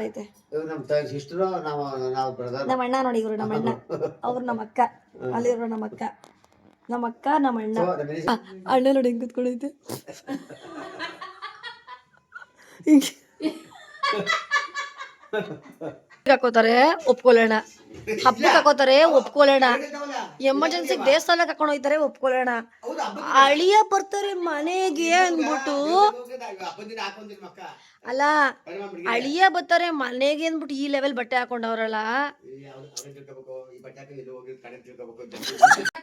ಐತೆ ಇವ್ರು ನಮ್ಮ ಸಿಸ್ಟರು ನಾವು ನಾವು ಬ್ರದರ್ ನಮ್ಮ ಅಣ್ಣ ನೋಡಿ ಇವ್ರು ನಮ್ಮ ಅಣ್ಣ. ಅವ್ರು ನಮ್ಮ ಅಕ್ಕ. ಅಲ್ಲಿರೋ ನಮ್ಮ ಅಕ್ಕ. ನಮ್ಮ ಅಕ್ಕ ನಮ್ಮ ಅಣ್ಣ. ಆ, ಅಣ್ಣ ನೋಡಿ ಹೆಂಗ್ ಕುತ್ಕೊಂಡೈತೆ ಹಿಂಗೆ. ಹಾಕೋತಾರೆ ಒಪ್ಕೊಳ್ಳೋಣ. ಹಬ್ಬಕ್ಕೆ ಹಾಕೋತಾರೆ ಒಪ್ಕೊಳ್ಳೋಣ. ಎಮರ್ಜೆನ್ಸಿ ದೇವಸ್ಥಾನಕ್ಕೆ ಹಾಕೊಂಡು ಹೋಗ್ತಾರೆ ಒಪ್ಕೊಳ್ಳೋಣ. ಅಳಿಯ ಬರ್ತಾರೆ ಮನೆಗೆ ಅಂದ್ಬಿಟ್ಟು. ಅಲ್ಲ ಅಳಿಯ ಬರ್ತಾರೆ ಮನೆಗೆ ಅಂದ್ಬಿಟ್ಟು ಈ ಲೆವೆಲ್ ಬಟ್ಟೆ ಹಾಕೊಂಡವ್ರಲ್ಲ. ಕಡೆ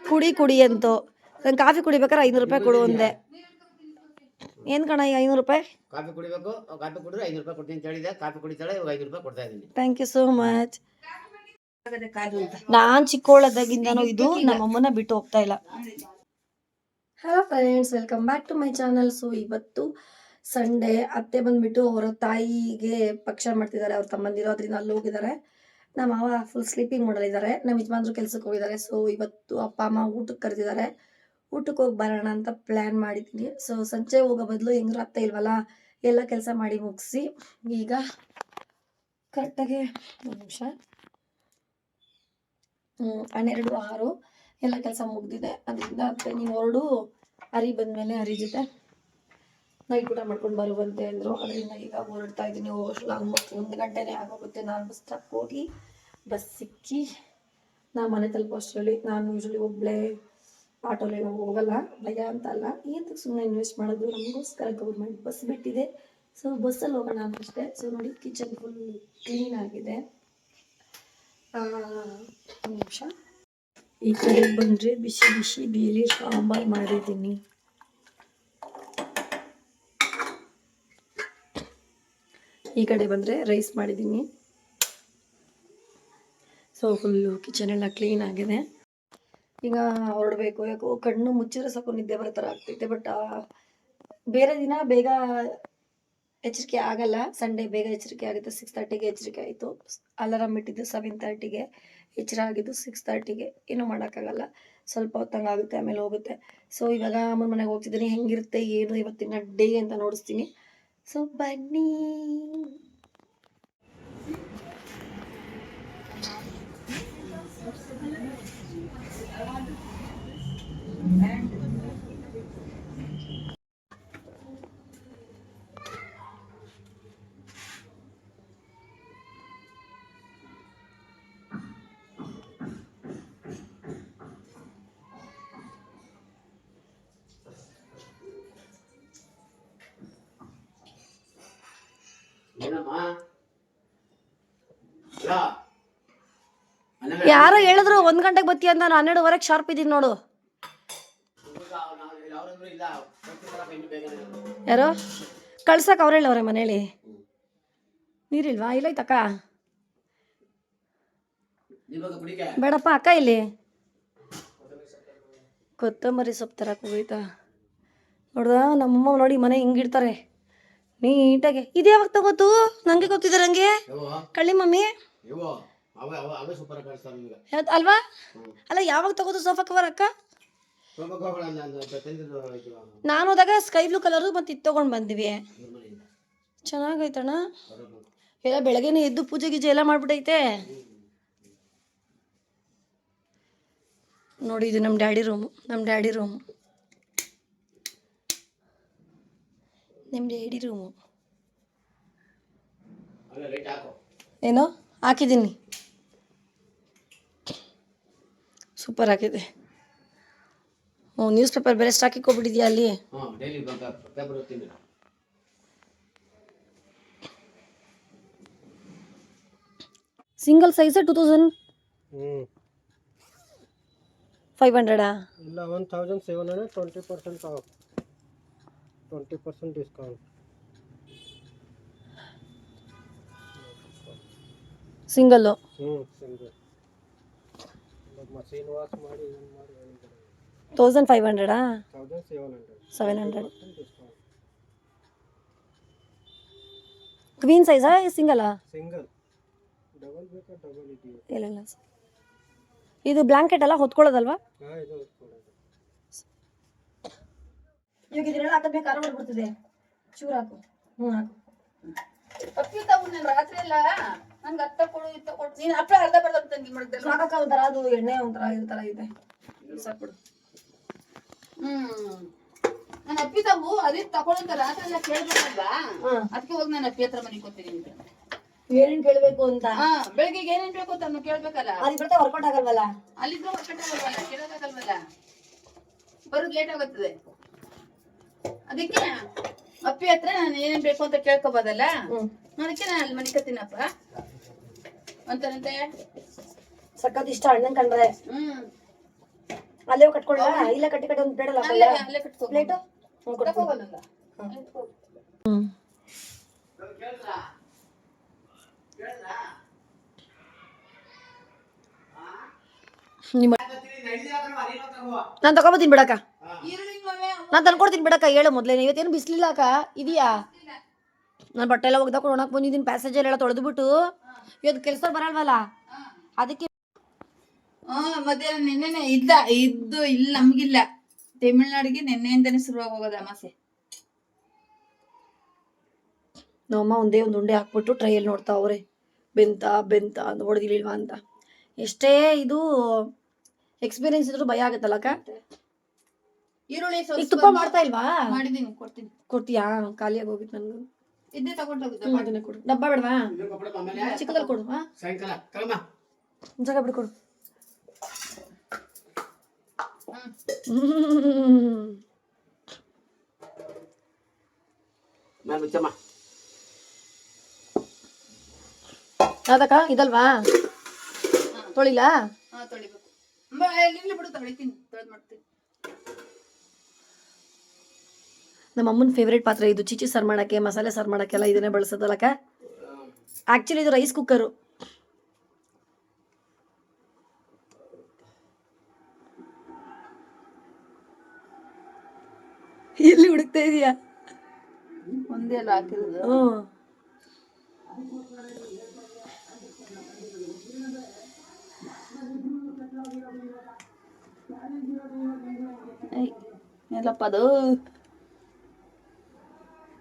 ಕುಡಿ ಕುಡಿ ಅಂತ. ನಂಗೆ ಕಾಫಿ ಕುಡಿಬೇಕಾದ್ರೆ ಐನೂರು ರೂಪಾಯಿ ಕೊಡು ಅಂದೆ. ಏನು ಕಣ ಈ ಐನೂರು ರೂಪಾಯಿ? ಕಾಫಿ ಕುಡಿಬೇಕು ಕಾಫಿ ಕುಡಿದ್ರೆ ಐನೂರು ರೂಪಾಯಿ ಕೊಡ್ತೀನಿ ಅಂತ ಹೇಳಿದೆ ಕಾಫಿ ಕುಡಿತಾಳೆ ಇವಾಗ ಐನೂರು ರೂಪಾಯಿ ಕೊಡ್ತಾ ಇದ್ದೀನಿ. ಥ್ಯಾಂಕ್ ಯು ಸೋ ಮಚ್ ನಾನ್ ಚಿಕ್ಕೋಳದಾಗಿಂದನೂ ಇದು ನಮ್ಮಮ್ಮನ ಬಿಟ್ಟು ಹೋಗ್ತಾ ಇಲ್ಲ. Hello friends welcome back to my channel so ಇವತ್ತು ಸಂಡೇ ಅತ್ತೆ ಬಂದ್ಬಿಟ್ಟು ಅವರ ತಾಯಿಗೆ ಪಕ್ಷ ಮಾಡ್ತಿದ್ದಾರೆ ಅವ್ರ ತಮ್ಮಂದಿರು. ಅದರಿಂದ ಅಲ್ಲಿ ಹೋಗಿದ್ದಾರೆ. ನಮ್ಮ ಮಾವ ಫುಲ್ ಸ್ಲೀಪಿಂಗ್ ಮಾಡಲಿದ್ದಾರೆ ನಮ್ಮ ಯಜಮಾನ್ರು ಕೆಲ್ಸಕ್ಕೆ ಹೋಗಿದ್ದಾರೆ. ಸೊ ಇವತ್ತು ಅಪ್ಪ ಅಮ್ಮ ಊಟಕ್ಕೆ ಕರೆದಿದ್ದಾರೆ. ಊಟಕ್ಕೆ ಹೋಗಿ ಬರೋಣ ಅಂತ ಪ್ಲ್ಯಾನ್ ಮಾಡಿದ್ದೀನಿ. ಸೊ ಸಂಜೆ ಹೋಗೋ ಬದಲು ಹೆಂಗ್ರ ಇಲ್ವಲ್ಲ, ಎಲ್ಲ ಕೆಲಸ ಮಾಡಿ ಮುಗಿಸಿ ಈಗ ಕರೆಕ್ಟಾಗಿ ಒಂದು ನಿಮಿಷ. ಹನ್ನೆರಡು, ಆರು ಎಲ್ಲ ಕೆಲಸ ಮುಗ್ದಿದೆ. ಅದರಿಂದ ಮತ್ತೆ ನೀವು ಹೊರಡು ಹರಿ ಬಂದಮೇಲೆ ಹರಿ ಜೊತೆ ನೈಟ್ ಊಟ ಮಾಡ್ಕೊಂಡು ಬರುವಂತೆ ಅಂದರು. ಅದರಿಂದ ಈಗ ಹೊರಡ್ತಾ ಇದ್ದೀನಿ. ಆಲ್ಮೋಸ್ಟ್ ಒಂದು ಗಂಟೆನೇ ಆಗೋಗುತ್ತೆ. ನಾನು ಬಸ್ ಸ್ಟಾಪ್ ಹೋಗಿ ಬಸ್ ಸಿಕ್ಕಿ, ನಾ ಮನೆ ತಲುಪೋ ಅಷ್ಟರಲ್ಲಿ, ನಾನು ಯೂಶ್ವಲಿ ಒಬ್ಬಳೇ ಆಟೋಲಿ ನಾವು ಹೋಗಲ್ಲ, ಭಯ ಅಂತ ಅಲ್ಲ. ಏನಕ್ಕೆ ಸುಮ್ಮನೆ ಇನ್ವೆಸ್ಟ್ ಮಾಡೋದು? ನಮಗೋಸ್ಕರ ಗೌರ್ಮೆಂಟ್ ಬಸ್ ಬಿಟ್ಟಿದೆ. ಸೊ ಬಸ್ಸಲ್ಲಿ ಹೋಗೋಣ ಅಷ್ಟೇ. ಸೊ ನೋಡಿ ಕಿಚನ್ ಫುಲ್ ಕ್ಲೀನ್ ಆಗಿದೆ. ಒಂದ್ ನಿಮಿಷ. ಈ ಕಡೆ ಬಂದರೆ ಬಿಸಿ ಬಿಸಿ ಬೇಲಿ ಸಾಂಬಾರು ಮಾಡಿದ್ದೀನಿ. ಈ ಕಡೆ ಬಂದರೆ ರೈಸ್ ಮಾಡಿದ್ದೀನಿ. ಸೊ ಫುಲ್ಲು ಕಿಚನ್ ಎಲ್ಲ ಕ್ಲೀನ್ ಆಗಿದೆ. ಈಗ ಹೊರಡಬೇಕು, ಯಾಕೋ ಕಣ್ಣು ಮುಚ್ಚಿದ್ರೆ ಸಾಕು ನಿದ್ದೆ ಬರೋ ಥರ ಆಗ್ತೈತೆ ಬಟ್ ಬೇರೆ ದಿನ ಬೇಗ ಎಚ್ಚರಿಕೆ ಆಗಲ್ಲ. ಸಂಡೇ ಬೇಗ ಎಚ್ಚರಿಕೆ ಆಗಿತ್ತು ಸಿಕ್ಸ್ ತರ್ಟಿಗೆ ಎಚ್ಚರಿಕೆ ಆಯಿತು. ಅಲಾರಾಮ್ ಇಟ್ಟಿದ್ದು ಸೆವೆನ್ ತರ್ಟಿಗೆ ಎಚ್ಚರ ಆಗಿದ್ದು ಸಿಕ್ಸ್ ತರ್ಟಿಗೆ ಏನೂ ಮಾಡೋಕ್ಕಾಗಲ್ಲ. ಸ್ವಲ್ಪ ಹೊತ್ತಂಗೆ ಆಗುತ್ತೆ, ಆಮೇಲೆ ಹೋಗುತ್ತೆ. ಸೊ ಇವಾಗ ಅಮ್ಮನ ಮನೆಗೆ ಹೋಗ್ತಿದ್ದೀನಿ. ಹೆಂಗಿರುತ್ತೆ, ಏನು ಇವತ್ತಿನ ಡೇ ಅಂತ ನೋಡಿಸ್ತೀನಿ. ಸೊ ಬನ್ನಿ. ಯಾರೋ ಹೇಳಿದ್ರು ಒಂದ್ ಗಂಟೆಗೆ ಬತ್ತಿ ಅಂತ ನಾನು ಹನ್ನೆರಡುವರೆಗೆ ಶಾರ್ಪ್ ಇದ್ದೀನಿ ನೋಡು. ಯಾರೋ? ಕಳ್ಸಕ್ ಅವ್ರು ಹೇಳವ್ರೆ ಮನೇಲಿ. ನೀರಿಲ್ವಾ ಇಲ್ಲ ಅಕ್ಕ. ಬೇಡಪ್ಪ ಅಕ್ಕ ಇಲ್ಲಿ. ಕೊತ್ತಂಬರಿ ಸೊಪ್ಪು ತರಕ್ಕೆ ನೋಡ್ದಾ ನೋಡ್ದ ನಮ್ಮಮ್ಮ ನೋಡಿ ಮನೆ ಹಿಂಗಿಡ್ತಾರೆ ನೀಟಾಗಿ. ಇದು ಯಾವಾಗ ತಗೋತು? ನನಗೆ ಗೊತ್ತಿದೆ ಹಂಗೆ ಕಳ್ಳಿ ಮಮ್ಮಿ. ಅಲ್ವಾ? ಅಲ್ಲ ಯಾವಾಗ ತಗೋದು ಸೋಫಾ ಕವರ್ ಅಕ್ಕ ನಾನು ಹೋದಾಗ ಸ್ಕೈ ಬ್ಲೂ ಕಲರ್ ಮತ್ತು ಇದು ತೊಗೊಂಡು ಬಂದಿವಿ. ಚೆನ್ನಾಗೈತಣ್ಣ. ಎಲ್ಲ ಬೆಳಗ್ಗೆನೇ ಎದ್ದು ಪೂಜೆ ಗೀಜೆ ಎಲ್ಲ ಮಾಡ್ಬಿಟ್ಟೈತೆ. ನೋಡಿ ಇದು ನಮ್ಮ ಡ್ಯಾಡಿ ರೂಮು ನಮ್ಮ ಡ್ಯಾಡಿ ರೂಮು ನಮ್ಮ ಡ್ಯಾಡಿ ರೂಮು ಏನೋ? ಹಾಕಿದ್ದೀನಿ. ಸೂಪರ್ ಆಗಿದೆ. ಹ್ಞೂ ನ್ಯೂಸ್ ಪೇಪರ್ ಬೇರೆ ಸ್ಟಾಕ್ ಇಕ್ಕೊಬಿಟ್ಟಿದ್ಯಾ ಅಲ್ಲಿ? ಸಿಂಗಲ್ ಸೈಜ್ ಟೂ ತೌಸಂಡ್ ಹ್ಞೂ ಫೈವ್ ಹಂಡ್ರೆಡಾ ಇಲ್ಲ one thousand seven hundred twenty percent off twenty percent discount single ಹ್ಞೂ ಸಿಂಗಲ್ ಮಷೀನ್ ವಾಶ್ ಮಾಡಿ ಏನು ಮಾಡಿ ಹೇಳಿದ್ದಾರೆ? Thousand five ಹಂಡ್ರೆಡಾ? Thousand seven hundred. Seven hundred. Queen ಸೈಜಾ ಸಿಂಗಲಾ ಸಿಂಗಲ್ ಡಬಲ್ ಬೇಕಾ ಡಬಲ್ ಇದೆಯಾ? ಇಲ್ಲ ಇಲ್ಲ ಇದು ಬ್ಲಾಂಕೆಟ್ ಎಲ್ಲ ಹೊತ್ಕೊಳ್ಳೋದಲ್ವಾ? ಹಾಂ ಇದು ಹೊತ್ಕೊಳ್ಳೋದು. ಇವಾಗ ಇದನ್ನೆಲ್ಲ ಚೂರು ಹಾಕು. ಹ್ಞೂ ಹಾಕು. ನೀನ್ ರಾತ್ರಿ ಎಲ್ಲ ನಂಗೆ ಅತ್ತ ಕೊಡು ಇತ್ತ ಕೊಡು. ನೀನ್ ಅಪ್ಪ ಅರ್ಧ ಬರ್ದ ತಂಗಿ ಮಾಡಿದ್ದೆ ಸಾಕಕ್ಕ ಒಂಥರ ಅದು ಎಣ್ಣೆ ಒಂಥರ ಥರ ಇದೆ. ಸಾಕ್ಬಿಡು ಹ್ಮ್. ನಾನು ಅಪ್ಪಿ ತಗೋ ಅದೇ ತಗೊಳಂತ ರಾತ್ರಿ ಎಲ್ಲ ಕೇಳ್ಬೇಕಲ್ವಾ. ಅದಕ್ಕೆ ಹೋಗಿ ನಾನು ಅಪ್ಪಿ ಹತ್ರ ಮನೆಗೆ ಕೊಡ್ತೀನಿ ಅಂತ. ಏನೇನ್ ಕೇಳ್ಬೇಕು ಅಂತ? ಬೆಳಿಗ್ಗೆ ಏನೇನ್ ಬೇಕು ಅಂತ ಕೇಳ್ಬೇಕಲ್ಲ? ಅಲ್ಲಿ ಬರ್ತಾ ವರ್ಕೌಟ್ ಆಗಲ್ವಲ್ಲ? ಅಲ್ಲಿದ್ರೆ ಹೊರಗಡೆ ಬರುವಲ್ಲ ಕೇಳೋದಾಗಲ್ವಲ್ಲ ಬರೋದು ಲೇಟ್ ಆಗುತ್ತದೆ. ಅದಕ್ಕೆ ಅಪ್ಪಿ ಹತ್ರ ನಾನು ಏನೇನ್ ಬೇಕು ಅಂತ ಕೇಳ್ಕೋಬೋದಲ್ಲ? ಅದಕ್ಕೆ ನಾನು ಅಲ್ಲಿ ಮನಿಕತ್ತೀನಪ್ಪ ಅಂತಾನಂತೆ? ಸಖತ್ ಇಷ್ಟ ಅಣ್ಣನ್ ಕಂಡ್ರೆ ಹ್ಮ್. ಅಲ್ಲೇ ಕಟ್ಕೊಳ್ಳ ಇಲ್ಲ ಕಟ್ಟಿ ಕಟ್ಟಿ ಒಂದು ಪ್ಲೇಟ್ ಅಲ್ಲೇ ಅಲ್ಲ ಕಟ್ಕೊ. ಪ್ಲೇಟು? ಹ್ಮ್ ನಿಮ್ಮ ನಾನು ತಗೊಬತ್ತೀನಿ ಬಿಡಕ್ಕ. ನಾನು ತಂದ್ಕೊಡ್ತೀನಿ ಬಿಡಕ್ಕ ಹೇಳು ಮೊದ್ಲೇನೆ. ಇವತ್ತೇನು ಬಿಸ್ಲಿಲ್ಲ ಅಕ್ಕ? ಇದೆಯಾ? ನಾನು ಬಟ್ಟೆ ಎಲ್ಲ ಒಗ್ದಾಕೊಂಡು ಒಣಕ್ ಬಂದಿದ್ದೀನಿ ಪ್ಯಾಸೆಂಜರ್ ಎಲ್ಲ ತೊಳೆದ್ಬಿಟ್ಟು. ಇವತ್ತು ಕೆಲಸ ಬರಲ್ವಲ್ಲ? ಅದಕ್ಕೆ ಮಧ್ಯಾಹ್ನ ನಿನ್ನೆನೆ ಇದ್ದ ಇದ್ದು ಇಲ್ಲ ನಮ್ಗಿಲ್ಲ. ತಮಿಳ್ನಾಡಿಗೆ ನಿನ್ನೆಯಿಂದನೇ ಶುರುವಾಗಿ ಹೋಗೋದು ಅಮಾಸೆ. ನಮ್ಮಮ್ಮ ಒಂದೇ ಒಂದು ಉಂಡೆ ಹಾಕ್ಬಿಟ್ಟು ಟ್ರೈಯಲ್ಲಿ ನೋಡ್ತಾ ಅವ್ರೆ. ಬೆಂತ ಬೆಂತ ಅಂತ ಹೊಡೆದಿಲ್ವಾ ಅಂತ. ಎಷ್ಟೇ ಇದು ಎಕ್ಸ್ಪೀರಿಯನ್ಸ್ ಇದ್ರೂ ಭಯ ಆಗುತ್ತಲ್ಲ ಅಕ್ಕ? ಈರುಳ್ಳಿ ತುಪ್ಪ ಮಾಡ್ತಾ ಇಲ್ವಾ? ಮಾಡಿದೀನಿ ಕೊಡ್ತೀನಿ. ಕೊಡ್ತೀಯಾ? ಖಾಲಿಯಾಗಿ ಹೋಗಿತ್ತು ನನಗೂ. ಇದ್ದೇ ತಗೊಂಡು ಹ್ಮ್, ಅದನ್ನೇ ಕೊಡು. ಡಬ್ಬ ಬೇಡವಾ? ಇದು ಕೊಡು ಆಮೇಲೆ ಚಿಕ್ಕದಲ್ಲಿ ಕೊಡು ಹಾ? ಸಾಯಂಕಾಲ ಕಳಮ್ಮ ಜಾಗ ಬಿಡು ಕೊಡು. ಹ್ಮ್. ಹ್ಮ್. ಮೇಲೆ ಮುಚ್ಚಮ್ಮ ಅದಕ್ಕ ಇದಲ್ವಾ ತೊಳಿಲಾ? ಹಾ ತೊಳಿಬೇಕು. ಬಾ, ಇಲ್ಲಿ ಬಿಡು ತೊಳಿತೀನಿ ತೊಳೆದ್ ಮಾಡ್ತೀನಿ. ನಮ್ಮ ಅಮ್ಮನ ಫೇವ್ರೇಟ್ ಪಾತ್ರೆ ಇದು. ಚಿಚಿ ಸರ್ ಮಾಡಕ್ಕೆ ಮಸಾಲೆ ಸಾರು ಮಾಡಕ್ಕೆಲ್ಲ ಇದನ್ನೇ ಬಳಸೋದಲ್ಲಕ್ಕ? ಆಕ್ಚುಲಿ ಇದು ರೈಸ್ ಕುಕ್ಕರು ಎಲ್ಲಿ ಹುಡುಕ್ತಾ ಇದೀಯಾ? ಒಂದೇ ಅಲ್ಲ ಹಾಕಿರೋದು. ಹ್ಞೂ. ಅದು?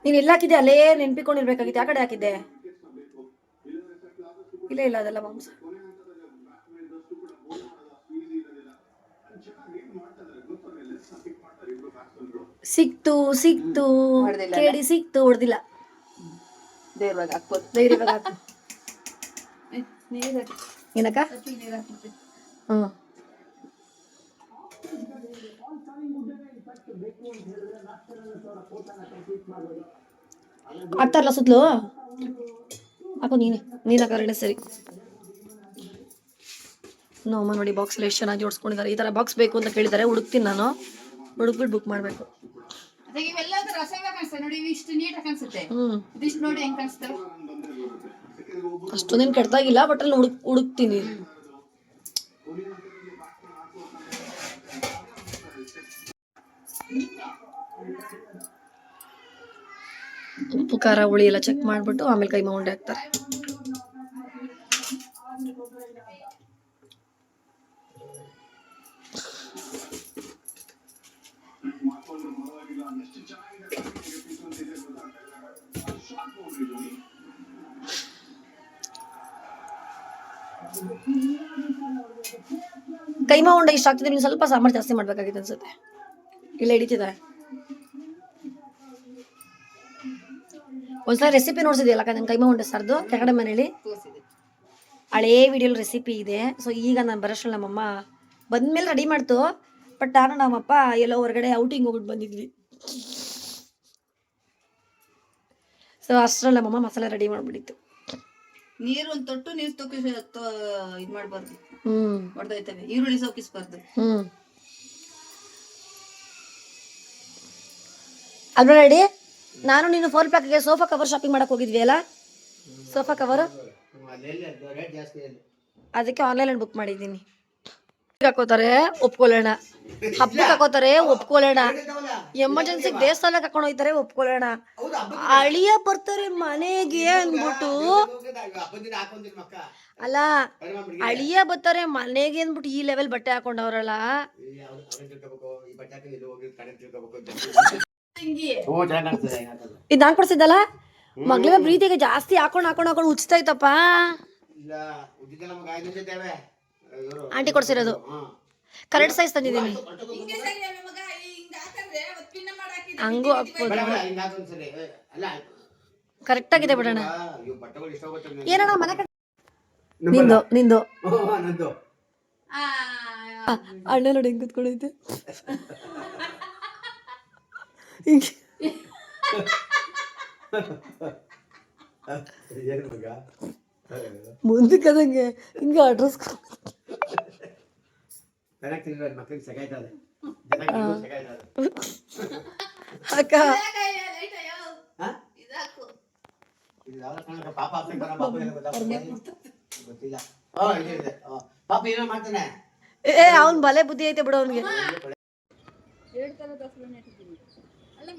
ನೀನ್ ಎಲ್ಲ ಹಾಕಿದ್ದೆ ಅಲ್ಲೇ ನೆನ್ಪಿಕೊಂಡಿರ್ಬೇಕಾಗಿತ್ತು. ಆ ಕಡೆ ಹಾಕಿದ್ದೆ. ಇಲ್ಲ ಇಲ್ಲ ಅದೆಲ್ಲ ಮಾಂಸ. ಸಿಕ್ತು ಸಿಕ್ತು. ಕೇಳಿ ಸಿಕ್ತು ಹೊಡೆದಿಲ್ಲ. ಧೈರ್ಯವಾಗಿ ಹಾಕ್ಬೋದು. ಧೈರ್ಯವಾಗಿ ಹಾಕು. ಏ, ಅಂತ ಆಗ್ತಾರಲ್ಲ ಸುತ್ತಲೂ ಹಾಕು ನೀನೆ ನೀನು ಹಾಕೋದ್ರೆ ಸರಿ. ನೋಮ್ಮ ನೋಡಿ ಬಾಕ್ಸ್ ಎಷ್ಟು ಚೆನ್ನಾಗಿ ಜೋಡಿಸ್ಕೊಂಡಿದ್ದಾರೆ ಈ ಥರ ಬಾಕ್ಸ್ ಬೇಕು ಅಂತ ಕೇಳಿದ್ದಾರೆ. ಹುಡುಕ್ತೀನಿ ನಾನು. ಹುಡುಕ್ಬಿಟ್ಟು ಬುಕ್ ಮಾಡಬೇಕು. ಅದೇ ಇವೆಲ್ಲ ರಸವೇ ಕಾಣಿಸ್ತವೆ ನೋಡಿ ಇವು ಇಷ್ಟು ನೀಟಾಗಿ ಕಾಣಿಸುತ್ತೆ. ಹ್ಞೂ ಇದಿಷ್ಟು ನೋಡಿ ಹೆಂಗ್ ಕಾಣಿಸ್ತವೆ ಅಷ್ಟೊಂದೇನು ಕೆಟ್ಟಾಗಿಲ್ಲ ಬಟ್ ಅಲ್ಲಿ ಹುಡುಕ್ ಹುಡುಕ್ತೀನಿ. ಉಪ್ಪು, ಖಾರ, ಹುಳಿ ಎಲ್ಲ ಚೆಕ್ ಮಾಡಿಬಿಟ್ಟು ಆಮೇಲೆ ಕೈಮಾ ಉಂಡೆ ಹಾಕ್ತಾರೆ. ಕೈಮಾ ಉಂಡೆ ಇಷ್ಟ ಆಗ್ತಿದೆ ಸ್ವಲ್ಪ ಸಾಂಬಾರು ಜಾಸ್ತಿ ಮಾಡ್ಬೇಕಾಗಿತ್ತು ಅನ್ಸುತ್ತೆ. ಇಲ್ಲ ಹಿಡಿತಿದ. ಒಂದ್ಸಲ ರೆಸಿಪಿ ನೋಡ್ಸಿದ್ಯಲ್ಲ ನನ್ನ ಕೈಮ ಉಂಡೆ ಸರ್ದು ಕೆಳಗಡೆ ಮನೇಲಿ. ಹಳೇ ವಿಡಿಯೋಲಿ ರೆಸಿಪಿ ಇದೆ. ಸೊ ಈಗ ನಾನು ಬರೋಷ್ಟು ನಮ್ಮಮ್ಮ ಬಂದ್ಮೇಲೆ ರೆಡಿ ಮಾಡ್ತು. ಬಟ್ ನಾನು ನಮ್ಮಪ್ಪ ಎಲ್ಲೋ ಹೊರಗಡೆ ಔಟಿಂಗ್ ಹೋಗ್ಬಿಟ್ಟು ಬಂದಿದ್ವಿ. ಸೊ ಅಷ್ಟರಲ್ಲಿ ನಮ್ಮಮ್ಮ ಮಸಾಲೆ ರೆಡಿ ಮಾಡಿಬಿಟ್ಟಿತ್ತು. ನೀರು ಒಂದು ತೊಟ್ಟು ನೀರು ತೊಕ್ಕಿಸ್ ಇದು ಮಾಡಬಾರ್ದು. ಹ್ಞೂ ಹೊಡೆದೋಯ್ತವೆ ಈರುಳ್ಳಿ ಸೋಕಿಸ್ಬಾರ್ದು. ಹ್ಞೂ ಅಲ್ವಾ ನೋಡಿ. ನಾನು ನೀನು ಫೋರ್ ಪ್ಯಾಕ್ಗೆ ಸೋಫಾ ಕವರ್ ಶಾಪಿಂಗ್ ಮಾಡಕ್ ಹೋಗಿದ್ವಿ ಅಲ್ಲ? ಸೋಫಾ ಕವರ್ ಅದಕ್ಕೆ ಆನ್ಲೈನ್ ಬುಕ್ ಮಾಡಿದ್ದೀನಿ. ಹಾಕೋತಾರೆ ಒಪ್ಕೊಳ್ಳೋಣ ಹಬ್ಬಕ್ಕೆ ಹಾಕೋತಾರೆ ಒಪ್ಕೊಳ್ಳೋಣ ಎಮರ್ಜೆನ್ಸಿಗೆ ದೇವಸ್ಥಾನಕ್ಕೆ ಹಾಕೊಂಡು ಹೋಗ್ತಾರೆ ಒಪ್ಕೊಳ್ಳೋಣ ಅಳಿಯ ಬರ್ತಾರೆ ಮನೆಗೆ ಅಂದ್ಬಿಟ್ಟು. ಅಲ್ಲ, ಅಳಿಯ ಬರ್ತಾರೆ ಮನೆಗೆ ಅಂದ್ಬಿಟ್ಟು ಈ ಲೆವೆಲ್ ಬಟ್ಟೆ ಹಾಕೊಂಡವ್ರಲ್ಲ. ಇದು ನಾನು ಕೊಡ್ಸಿದ್ದಲ್ಲ ಮಗಳ ಪ್ರೀತಿಗೆ ಜಾಸ್ತಿ ಹಾಕೊಂಡು ಹಾಕೊಂಡು ಹಾಕೊಂಡು ನಿಮಿಷ ಆಂಟಿ ಕೊಡ್ಸಿರೋದು. ಕರೆಕ್ಟ್ ಸೈಜ್ ತಂದಿದ್ದೀನಿ. ಹಿಂಗೆ ಹಾಕ್ಬೋದು ಕರೆಕ್ಟ್ ಆಗಿದೆ ಬಿಡೋಣ. ಏನಣ್ಣ ಮನೆ ಕಡೆ ನಿಂದು ನಿಂದು. ಆ, ಅಣ್ಣ ನೋಡಿ ಹೆಂಗ್ ಕುತ್ಕೊಂಡೈತೆ ಮುಂದಕ್ಕೆ ಅದಂಗೆ ಹಿಂಗೆ ಅಡ್ರೆಸ್ ಅಕ್ಕ ಏ ಅವ್ನ್ ಬಲೆ ಬುದ್ಧಿ ಐತೆ ಬಿಡು ಅವ್ನಿಗೆ?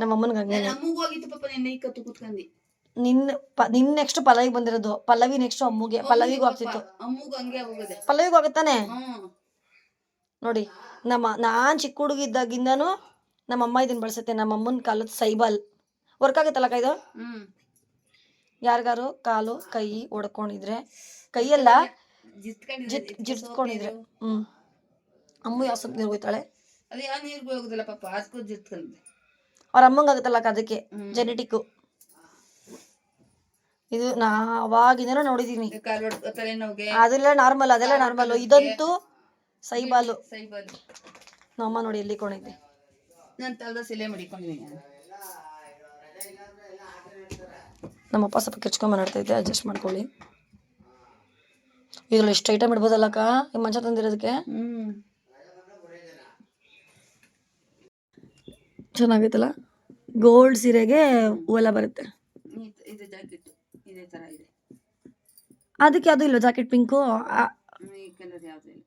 ನಮ್ಮಮ್ಮನಿಗೆ ಹಂಗೆ ನಮಗೂ ಹೋಗಿತ್ತು ಪಾಪ ನಿನ್ನೆ ಈ ಕತ್ತು ಕುತ್ಕಂದಿ ನಿನ್ನ ಪ- ನಿನ್ ನೆಕ್ಸ್ಟ್ ಪಲ್ಲವಿ ಬಂದಿರೋದು. ಪಲ್ಲವಿ ನೆಕ್ಸ್ಟ್ ಅಮ್ಮುಗೆ ಪಲ್ಲವಿಗೂ ಆಗ್ತಿತ್ತು. ಅಮ್ಮಗ್ ಹಂಗೆ ಹೋಗದೆ. ಪಲ್ಲವಿಗೂ ಆಗತ್ತಾನೆ? ಹ್ಮ್. ನೋಡಿ ನಮ್ಮ ನಾನ್ ಚಿಕ್ಕ ಹುಡುಗಿದ್ದಾಗಿಂದನೂ ನಮ್ಮ ಅಮ್ಮ ಇದನ್ನ ಬಳಸುತ್ತೆ. ನಮ್ಮ ಅಮ್ಮನ ಕಾಲದ ಸೈಬಲ್. ವರ್ಕ್ ಆಗುತ್ತಲ್ಲ ಕೈದು ಹ್ಮ್. ಯಾರಿಗಾರು ಕಾಲು ಕೈ ಒಡ್ಕೊಂಡಿದ್ರೆ ಕೈಯೆಲ್ಲ ಜಿತ್ಕೊಂಡಿದ್ರೆ ಜಿತ್ ಜಿಟ್ಕೊಂಡಿದ್ರೆ ಹ್ಮ್. ಅಮ್ಮ ಯಾವ ಸ್ವಲ್ಪ ನೀರು ಹೋಯ್ತಾಳೆ ಅದು ಯಾವ ನೀರ್ಗೂ ಹೋಗುದಿಲ್ಲ ಪಾಪ. ಅದಕ್ಕೂ ಜಿತ್ಕೊಂಡಿದೆ. ಅವ್ರ ಅಮ್ಮಂಗ ಆಗುತ್ತಲ್ಲ ಅದಕ್ಕೆ. ಜೆನೆಟಿಕ್ ಇದು ನಾ ಅವಾಗಿಂದನೂ ನೋಡಿದೀನಿ. ಅದೆಲ್ಲ ನಾರ್ಮಲ್ ಅದೆಲ್ಲ ನಾರ್ಮಲ್ ಇದಂತೂ ಸೈಬಾಲು. ನಮ್ಮ ನೋಡಿ ಎಲ್ಲಿ ಕೊಂಡಿದ್ದೆ ನಮ್ಮಪ್ಪ ಸ್ವಲ್ಪ ಕಿರ್ಚ್ಕೊಂಡ್ ಇದ್ದೆ ಅಡ್ಜಸ್ಟ್ ಮಾಡ್ಕೊಳ್ಳಿ. ಇದ್ರಲ್ಲಿ ಎಷ್ಟು ಐಟಮ್ ಇಡ್ಬೋದಲ್ಲಕ್ಕ ಈ ಮಂಚ ತಂದಿರೋದಕ್ಕೆ? ಚೆನ್ನಾಗೈತಲ್ಲ ಗೋಲ್ಡ್ ಸೀರೆಗೆ ಹೂವೆಲ್ಲ ಬರುತ್ತೆ. ಇದ್- ಜಾಕೆಟ್ ಇದೇ ತರ ಇದೆ. ಅದಕ್ಕೆ ಅದು ಇಲ್ಲ ಜಾಕೆಟ್ ಪಿಂಕು? ಹ್ಮ್, ಈ ಕಲರ್ ಯಾವ್ದು ಇಲ್ಲ.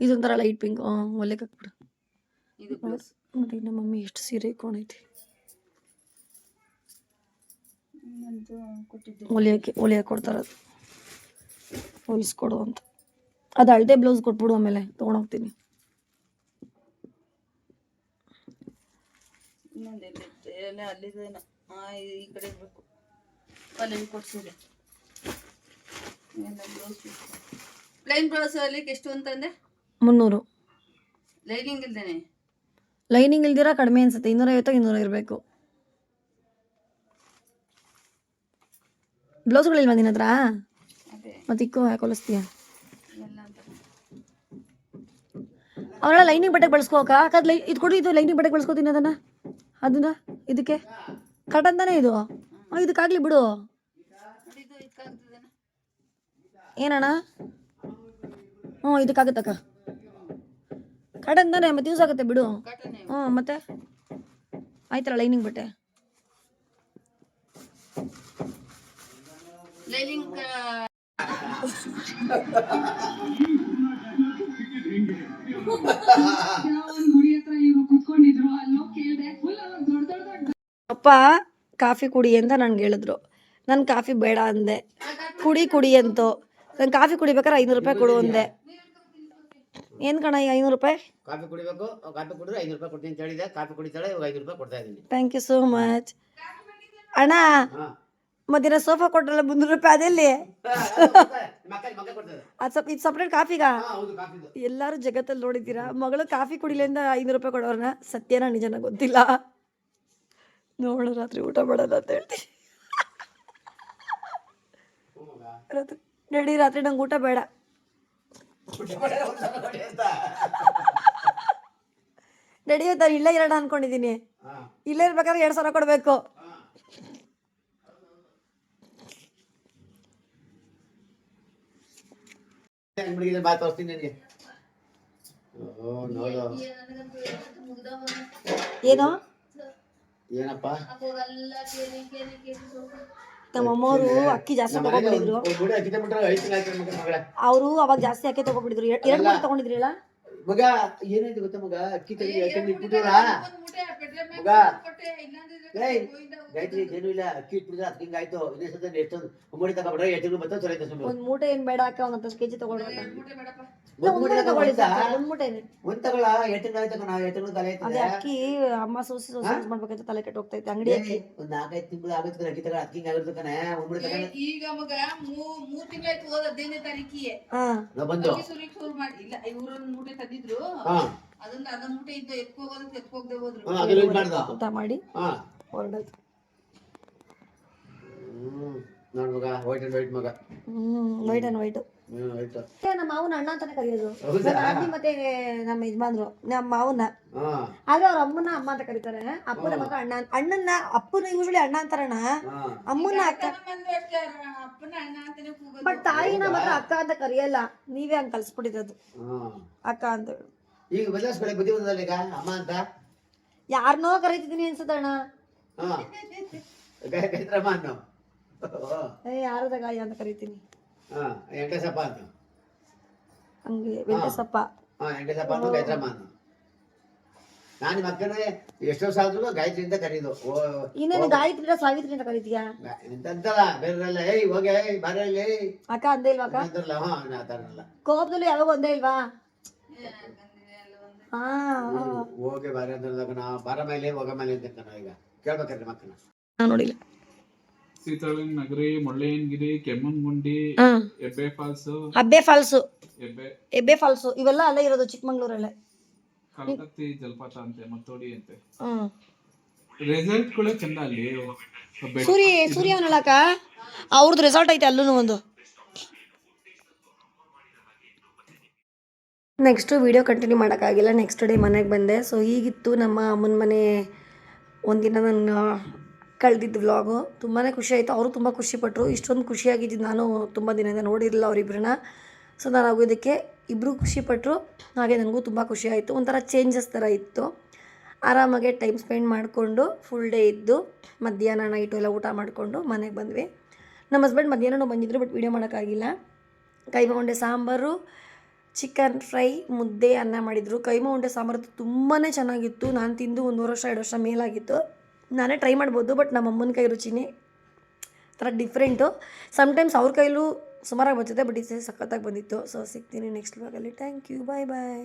ಇದೊಂಥರ ಲೈಟ್ ಪಿಂಕ್ ಒಲೆಗೆ ಹಾಕ್ಬಿಡು ಇದು ಬ್ಲೌಸ್ ನೋಡಿ ನಮ್ಮ ಮಮ್ಮಿ ಎಷ್ಟು ಸೀರೆ ಇಟ್ಕೊಂಡೈತಿ ಹೊಲಿಯೋಕೆ ಹೊಲಿಯೋಕೆ ಕೊಡ್ತಾರದು ಹೊಲಿಸ್ಕೊಡು ಅಂತ. ಅದು ಅಳತೆ ಬ್ಲೌಸ್ ಕೊಟ್ಬಿಡು ಆಮೇಲೆ ತೊಗೊಂಡೋಗ್ತೀನಿ. ಇನ್ನೊಂದು ಎಲ್ಲಿತ್ತು ಎಲ್ಲ ಅಲ್ಲಿದೇನ ಹಾ ಈ ಕಡೆ ಇರಬೇಕು. ಅಲ್ಲಿ ಕೊಡ್ಸಿದೆ. ಪ್ಲೈನ್ ಬ್ಲೌಸ್ ಅಲ್ಲಿ ಎಷ್ಟು ಅಂತಂದೆ ಮುನ್ನೂರು. ಲೈನಿಂಗ್ ಇಲ್ದೇನೆ? ಲೈನಿಂಗ್ ಇಲ್ದಿರ ಕಡಿಮೆ ಅನ್ಸುತ್ತೆ. ಇನ್ನೂರೈವತ್ತು ಇನ್ನೂರ ಇರಬೇಕು. ಬ್ಲೌಸ್ಗಳಿಲ್ವಾ ನಿನ್ನ ಹತ್ರ? ಅದೇ. ಮತ್ತೆ ಇಕ್ಕೋ ಯಾಕೆ ಹೊಲಿಸ್ತೀಯ? ಎಲ್ಲ ಅವರೆಲ್ಲ ಲೈನಿಂಗ್ ಬಟ್ಟೆ ಬಳಸ್ಕೋಕ ಲೈ ಇದು ಕೊಡಿ ಇದು ಲೈನಿಂಗ್ ಬಟ್ಟೆಗೆ ಬಳಸ್ಕೋತೀನಿ ಅದನ್ನ ಅದನ್ನ ಇದಕ್ಕೆ ಕಟನ್ ತಾನೇ ಇದು ಇದಕ್ಕಾಗ್ಲಿ ಬಿಡು. ಏನಣ್ಣ? ಹ್ಞೂ, ಇದಕ್ಕಾಗತ್ತಕ್ಕ. ಕಟನ್ ತಾನೇ ಮತ್ತೆ ಯೂಸ್ ಆಗುತ್ತೆ ಬಿಡು. ಹ್ಞೂ, ಮತ್ತೆ? ಆಯ್ತಲ್ಲ ಲೈನಿಂಗ್ ಬಟ್ಟೆ. ಲೈನಿಂಗ್ ಅಪ್ಪ ಕಾಫಿ ಕುಡಿ ಅಂತ ನನ್ಗೆ ಹೇಳಿದ್ರು. ನಾನು ಕಾಫಿ ಬೇಡ ಅಂದೆ. ಕುಡಿ ಕುಡಿ ಅಂತು. ನಾನು ಕಾಫಿ ಕುಡಿಬೇಕಾದ್ರೆ ಐನೂರು ರೂಪಾಯಿ ಕೊಡು ಅಂದೆ. ಏನು ಕಣ ಈ ಐನೂರು ರೂಪಾಯಿ? ಕಾಫಿ ಕುಡಿಬೇಕು ಕಾಫಿ ಕುಡಿದ್ರೆ ಐನೂರು ರೂಪಾಯಿ ಕೊಡ್ತೀನಿ ಅಂತ ಹೇಳಿದೆ ಕಾಫಿ ಕುಡಿತಾಳೆ ಇವಾಗ ಐನೂರು ರೂಪಾಯಿ ಕೊಡ್ತಾ ಇದ್ದೀನಿ. ಥ್ಯಾಂಕ್ ಯು ಸೋ ಮಚ್ ಅಣ್ಣ ಮಧ್ಯಾಹ್ನ ಸೋಫಾ ಕೊಟ್ಟಲ್ಲ ಮುನ್ನೂರು ರೂಪಾಯಿ ಅದೆಲ್ಲಿ? ಅದು ಸ್ವಲ್ಪ ಇದು ಸಪ್ರೇಟ್ ಕಾಫಿಗಾ? ಎಲ್ಲರೂ ಜಗತ್ತಲ್ಲಿ ನೋಡಿದ್ದೀರಾ? ಮಗಳು ಕಾಫಿ ಕುಡಿಲಿಂದ ಐನೂರು ರೂಪಾಯಿ ಕೊಡೋರ್ನ? ಸತ್ಯನ ನಿಜನ ಗೊತ್ತಿಲ್ಲ. ನೋಡು ರಾತ್ರಿ ಊಟ ಮಾಡಲ್ಲ ಅಂತ ಹೇಳ್ತಿ. ರಾತ್ರಿ ನಡಿ ರಾತ್ರಿ ನಂಗೆ ಊಟ ಬೇಡ. ನಡಿಯೋ ತಾನು ಇಲ್ಲ ಇರೋಣ ಅನ್ಕೊಂಡಿದ್ದೀನಿ. ಇಲ್ಲೇ ಇರ್ಬೇಕಾದ್ರೆ ಎರಡು ಸಾವಿರ ಕೊಡಬೇಕು. ಬಾ ತೋರಿಸ್ತೀನಿ ನಿನಗೆ. ಓ ನೋಡು. ಏನು? ಏನಪ್ಪ? ನಮ್ಮ ಅಮ್ಮವರು ಅಕ್ಕಿ ಜಾಸ್ತಿ ತಗೊಂಡ್ಬಿಟ್ಟಿದ್ರು ಅವರು ಅವಾಗ ಜಾಸ್ತಿ ಅಕ್ಕಿ ತಗೊಂಡ್ಬಿಟ್ಟಿದ್ರು ಎರಡು ತಗೊಂಡಿದ್ರಿ ತಗೊಂಡಿದ್ರಲ್ಲ ಮಗ ಏನಾಯ್ತು ಗೊತ್ತ ಮಗ? ಅಕ್ಕಿ ತೆಗಿ ಯಾಕಂದ್ರೆ ಇಟ್ಬಿಟ್ಟಿಲ್ಲ ಮಗ ಏಯ್ ಗಾಯತ್ರಿ ಏನು ಇಲ್ಲ. ಅಕ್ಕಿ ಇಟ್ಬಿಟ್ರೆ ಅದ್ ಹಿಂಗಾಯ್ತು ಇದೇ ಸತ ಎಷ್ಟೊಂದು ಉಮ್ಮಡಿ ತಗೊಂಡ್ರೆ ಎಷ್ಟು ಬತ್ತ ಬರ್ತದೆ ಸರಿ ಸುಮ್ಮನೆ ಒಂದ್ ಮೂಟೆ ಏನ್ ಬೇಡ ಅಕ್ಕ ಒಂದ್ ಹತ್ತು ಕೆಜಿ ಒಂದ್ ಒಂದ್ ಮೂಟೆ ಮೂಟೆ ತಗೊಳ್ಳಿ ತಗೊಂಡಿದ್ದ ಸಾಕು, ಒಂದ್ ಮೂಟೆ ಒಂದ್ ತಗೊಳ ಎಷ್ಟು ತಿಂಗಳು ಆಯ್ತು ಕಣ? ಎಷ್ಟು ತಲೆ ಅದೇ ಅಕ್ಕಿ ಅಮ್ಮ ಸೋಸಿ ಸೋಸಿ ಯೂಸ್ ಮಾಡ್ಬೇಕಂತ ತಲೆ ಕೆಟ್ಟ ಹೋಗ್ತೈತೆ ಅಂಗಡಿ ಅಕ್ಕಿ. ಒಂದ್ ನಾಲ್ಕೈದು ತಿಂಗಳು ಆಗುತ್ತೆ ಕಣ ಅಕ್ಕಿ ತಗೊಳ ಅದಕ್ಕೆ ಹಿಂಗಾಗಿರ್ತದೆ ಕಣ? ಉಮ್ಮಡಿ ತಗೊಂಡು ಈಗ ಮಗ ಮೂರ್ ಮೂರ್ ತಿಂಗಳಾಯ್ತು ಹೋದ ಹದಿನೈದನೇ ತಾರೀಕಿಗೆ. ಹಾ. ಬಂದು. ಅಕ್ಕಿ ಸುರಿಕ್ ಶುರು ಮಾಡಿ ಇಲ್ಲ ಇವ್ರು ಮೂಟೆ ತಂದಿದ್ರು ಹಾ. ಅದನ್ನ ಅದ ಮೂಟೆ ಇದ್ದ ಎತ್ಕೋಗೋದಕ್ಕೆ ಎತ್ಕೋಗದೆ ಹೋದ್ರು. ಊಟ ಮಾಡಿ. ಹಾ. ಹೊರಡೋದು. ಹ್ಮ್. ನೋಡ್ ಮಗ ವೈಟ್ ಅಂಡ್ ವೈಟ್ ಮಗ. Hmm white and white. ನಮ್ಮ ಮಾವನ ಅಣ್ಣ ಅಂತಾನೆ ಕರೆಯೋದು? ಮತ್ತೆ ನಮ್ಮ ಯಜಮಾನ್ರು ನಮ್ಮ ಮಾವನ ಆದ್ರೆ ಅವ್ರ ಅಮ್ಮನ ಅಮ್ಮ ಅಂತ ಕರೀತಾರೆ. ಅಪ್ಪನ ಮಗ ಅಣ್ಣ ಅಣ್ಣನ ಅಪ್ಪನ ಯೂಶಲಿ ಅಣ್ಣ ಅಂತಾರಣ್ಣ. ಅಮ್ಮನ ಅಕ್ಕ ಅಪ್ಪನ ಅಣ್ಣ ಅಂತಾನೆ ಕೂಗೋದು. ಬಟ್ ತಾಯಿನ ಮಾತ್ರ ಅಕ್ಕ ಅಂತ ಕರೆಯಲ್ಲ. ನೀವೇ ಹಂಗ್ ಕಲ್ಸ್ಬಿಟ್ಟಿರೋದು. ಅಕ್ಕ ಅಂತ ಈಗ ಬದಲಾಯಿಸ್ಕೊಳ್ಳಿ ಬುದ್ಧಿ ಬಂದಲ್ಲ ಈಗ ಅಮ್ಮ ಅಂತ? ಯಾರನ್ನೋ ಕರೀತಿದ್ದೀನಿ ಅನ್ಸುತ್ತಣ್ಣ ಕೈತ್ರಮ್ಮ ಅನ್ನು. ಏ ಯಾರದ ಗಾಯ ಅಂತ ಕರಿತೀನಿ. ಹಾ ಸಪ್ಪ ಅಂತ. ಹಂಗೆ ವೆಂಕಟೇಶಪ್ಪ. ಹಾ ವೆಂಕಟೇಶಪ್ಪ ಅನ್ನು ಗಾಯತ್ರಮ್ಮ ಅನ್ನು ನಾನು ಮಕ್ಕಳೇ ಎಷ್ಟೋ ಆದ್ರೂ ಗಾಯತ್ರಿಯಿಂದ ಕರೀದು. ಓ ಇನ್ನೇನು ಗಾಯತ್ರಿ ಸಾವಿತ್ರಿ ಅಂತ ಕರಿತೀಯಾ? ಎಂತೆಂತಲ್ಲ ಬೇರೆಲ್ಲ ಏಯ್ ಹೋಗೆ ಬಾರ ಇಲ್ಲಿ ಅಕ್ಕ ಅಂದೇ ಇಲ್ವಾ ಅಕ್ಕ? ಅಂದ್ರಲ್ಲ ಹಾ ನಾ ಥರ ಕೋಪದಲ್ಲಿ ಯಾವಾಗ ಒಂದೇ ಇಲ್ವಾ? ಹಾ ಹೋಗಿ ಬಾರ ಅಂದ್ರಲ್ಲ ನಾ ಬಾರ ಮೇಲೆ ಹೋಗ ಮೇಲೆ ಅಂತ ಕಣ ಈಗ ಕೇಳ್ಬೇಕ್ರಿ ಮಕ್ಕನ ನೋಡಿ ನೋಡಿಲ್ಲ. ಸೀತಾಳನ್ ನಗರಿ Mullayanagiri Kemmangundi Hebbe falls Hebbe falls. Hebbe. Hebbe falls. ಇವೆಲ್ಲ ಅಲ್ಲೇ ಇರೋದು ಚಿಕ್ಕಮಂಗ್ಳೂರಲ್ಲೇ. ಕಲ್ಕತ್ತಿ ಜಲಪಾತ ಅಂತೆ ಮತ್ತೋಡಿ ಅಂತೆ. ಹ್ಮ್ ರೆಸಾರ್ಟ್ ಗಳೇ ಚಂದ ಅಲ್ಲಿ ಬೆಟ್ಟ- ಸೂರ್ಯ ಅವನಲ್ಲಕ್ಕ ಅವ್ರದ್ದು ರೆಸಾರ್ಟ್ ಐತೆ ಅಲ್ಲೂ ಒಂದು. ನೆಕ್ಸ್ಟು ವಿಡಿಯೋ ಕಂಟಿನ್ಯೂ ಮಾಡೋಕ್ಕಾಗಿಲ್ಲ. ನೆಕ್ಸ್ಟ್ ಡೇ ಮನೆಗೆ ಬಂದೆ. ಸೊ ಹೀಗಿತ್ತು ನಮ್ಮ ಅಮ್ಮನ ಮನೆ ಒಂದಿನ ನಾನು ಕಳೆದಿದ್ದು ವ್ಲಾಗು ತುಂಬಾ ಖುಷಿ ಆಯಿತು. ಅವರು ತುಂಬ ಖುಷಿಪಟ್ಟರು ಇಷ್ಟೊಂದು ಖುಷಿಯಾಗಿದ್ದು ನಾನು ತುಂಬ ದಿನದಿಂದ ನೋಡಿರಲಿಲ್ಲ ಅವರಿಬ್ಬರನ್ನ ಸೊ ನಾನು ಆಗೋದಕ್ಕೆ ಇಬ್ಬರು ಖುಷಿಪಟ್ಟರು ಹಾಗೆ ನನಗೂ ತುಂಬ ಖುಷಿ ಆಯಿತು. ಒಂಥರ ಚೇಂಜಸ್ ಥರ ಇತ್ತು. ಆರಾಮಾಗೆ ಟೈಮ್ ಸ್ಪೆಂಡ್ ಮಾಡಿಕೊಂಡು ಫುಲ್ ಡೇ ಇದ್ದು, ಮಧ್ಯಾಹ್ನ ನೈಟು ಎಲ್ಲ ಊಟ ಮಾಡಿಕೊಂಡು ಮನೆಗೆ ಬಂದ್ವಿ. ನಮ್ಮ ಹಸ್ಬೆಂಡ್ ಮಧ್ಯಾಹ್ನ ಬಂದಿದ್ದರು ಬಟ್ ವೀಡಿಯೋ ಮಾಡೋಕ್ಕಾಗಿಲ್ಲ. ಕೈಮಾ ಉಂಡೆ ಸಾಂಬಾರು ಚಿಕನ್ ಫ್ರೈ ಮುದ್ದೆ ಅನ್ನ ಮಾಡಿದರು. ಕೈಮ ಉಂಡೆ ಸಾಂಬಾರು ತುಂಬಾ ಚೆನ್ನಾಗಿತ್ತು. ನಾನು ತಿಂದು ಒಂದು ವರ್ಷ, ಎರಡು ವರ್ಷ ಮೇಲಾಗಿತ್ತು. ನಾನೇ ಟ್ರೈ ಮಾಡ್ಬೋದು ಬಟ್ ನಮ್ಮ ಅಮ್ಮನ ಕೈ ರುಚಿನೇ ಥರ ಡಿಫ್ರೆಂಟು ಸಮ್ಟೈಮ್ಸ್ ಅವ್ರ ಕೈಲೂ ಸುಮಾರಾಗಿ ಬರ್ತದೆ ಬಟ್ ಇದು ಸಖತ್ತಾಗಿ ಬಂದಿತ್ತು. ಸೊ ಸಿಗ್ತೀನಿ ನೆಕ್ಸ್ಟ್ ಬ್ಲಾಗಲ್ಲಿ ಥ್ಯಾಂಕ್ ಯು ಬಾಯ್ ಬಾಯ್